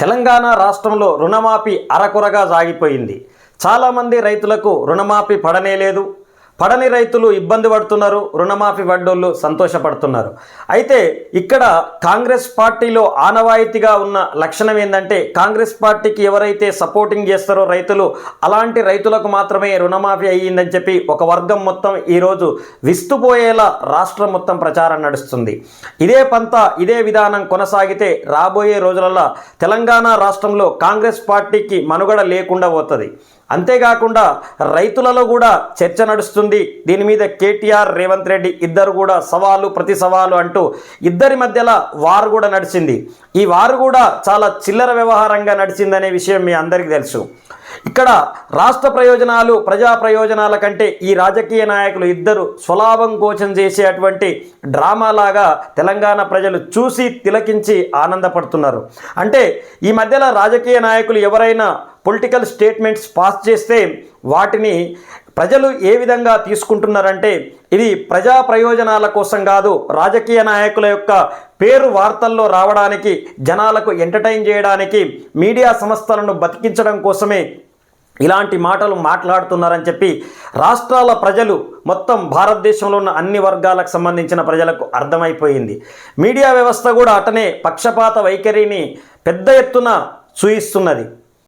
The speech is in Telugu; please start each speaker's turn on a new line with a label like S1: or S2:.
S1: తెలంగాణ రాష్ట్రంలో రుణమాఫీ అరకొరగా సాగిపోయింది. చాలామంది రైతులకు రుణమాఫీ పడనేలేదు. పడని రైతులు ఇబ్బంది పడుతున్నారు రుణమాఫీ వడ్డోళ్ళు సంతోషపడుతున్నారు. అయితే ఇక్కడ కాంగ్రెస్ పార్టీలో ఆనవాయితీగా ఉన్న లక్షణం ఏంటంటే కాంగ్రెస్ పార్టీకి ఎవరైతే సపోర్టింగ్ చేస్తారో రైతులు అలాంటి రైతులకు మాత్రమే రుణమాఫీ అయ్యిందని చెప్పి ఒక వర్గం మొత్తం ఈరోజు విస్తుపోయేలా రాష్ట్రం మొత్తం ప్రచారం నడుస్తుంది. ఇదే పంత ఇదే విధానం కొనసాగితే రాబోయే రోజులలో తెలంగాణ రాష్ట్రంలో కాంగ్రెస్ పార్టీకి మనుగడ లేకుండా పోతుంది. అంతేకాకుండా రైతులలో కూడా చర్చ నడుస్తుంది. దీని మీద కేటీఆర్ రేవంత్ రెడ్డి ఇద్దరు కూడా సవాలు ప్రతి సవాలు అంటూ ఇద్దరి మధ్యలో వారు కూడా నడిచింది. ఈ వారు కూడా చాలా చిల్లర వ్యవహారంగా నడిచిందనే విషయం మీ అందరికీ తెలుసు. ఇక్కడ రాష్ట్ర ప్రయోజనాలు ప్రజా ప్రయోజనాల కంటే ఈ రాజకీయ నాయకులు ఇద్దరు స్వలాభం కోచం చేసేటువంటి డ్రామాలాగా తెలంగాణ ప్రజలు చూసి తిలకించి ఆనందపడుతున్నారు. అంటే ఈ మధ్యలో రాజకీయ నాయకులు ఎవరైనా పొలిటికల్ స్టేట్మెంట్స్ పాస్ చేస్తే వాటిని ప్రజలు ఏ విధంగా తీసుకుంటున్నారంటే ఇది ప్రజా ప్రయోజనాల కోసం కాదు రాజకీయ నాయకుల యొక్క పేరు వార్తల్లో రావడానికి జనాలకు ఎంటర్టైన్ చేయడానికి మీడియా సంస్థలను బతికించడం కోసమే ఇలాంటి మాటలు మాట్లాడుతున్నారని చెప్పి రాష్ట్రాల ప్రజలు మొత్తం భారతదేశంలో ఉన్న అన్ని వర్గాలకు సంబంధించిన ప్రజలకు అర్థమైపోయింది. మీడియా వ్యవస్థ కూడా అటనే పక్షపాత వైఖరిని పెద్ద ఎత్తున చూయిస్తున్నది